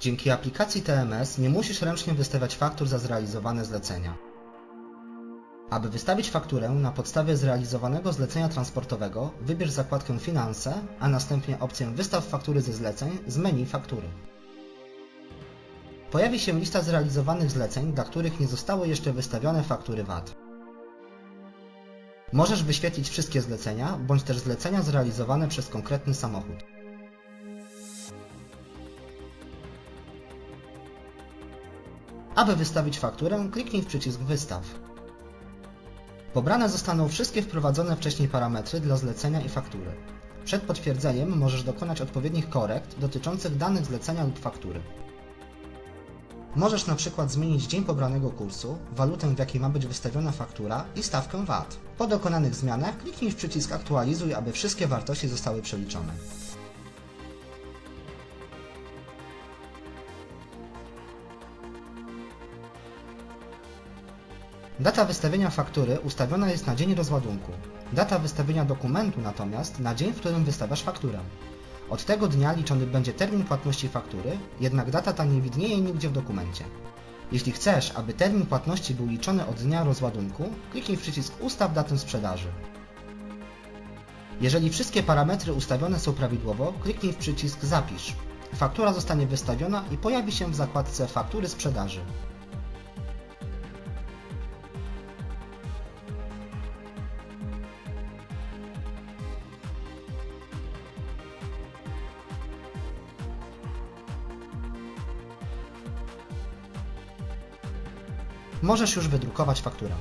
Dzięki aplikacji TMS nie musisz ręcznie wystawiać faktur za zrealizowane zlecenia. Aby wystawić fakturę na podstawie zrealizowanego zlecenia transportowego, wybierz zakładkę Finanse, a następnie opcję Wystaw faktury ze zleceń z menu Faktury. Pojawi się lista zrealizowanych zleceń, dla których nie zostały jeszcze wystawione faktury VAT. Możesz wyświetlić wszystkie zlecenia, bądź też zlecenia zrealizowane przez konkretny samochód. Aby wystawić fakturę, kliknij w przycisk Wystaw. Pobrane zostaną wszystkie wprowadzone wcześniej parametry dla zlecenia i faktury. Przed potwierdzeniem możesz dokonać odpowiednich korekt dotyczących danych zlecenia lub faktury. Możesz na przykład zmienić dzień pobranego kursu, walutę w jakiej ma być wystawiona faktura i stawkę VAT. Po dokonanych zmianach kliknij w przycisk Aktualizuj, aby wszystkie wartości zostały przeliczone. Data wystawienia faktury ustawiona jest na dzień rozładunku. Data wystawienia dokumentu natomiast na dzień, w którym wystawiasz fakturę. Od tego dnia liczony będzie termin płatności faktury, jednak data ta nie widnieje nigdzie w dokumencie. Jeśli chcesz, aby termin płatności był liczony od dnia rozładunku, kliknij w przycisk Ustaw datę sprzedaży. Jeżeli wszystkie parametry ustawione są prawidłowo, kliknij w przycisk Zapisz. Faktura zostanie wystawiona i pojawi się w zakładce Faktury sprzedaży. Możesz już wydrukować fakturę.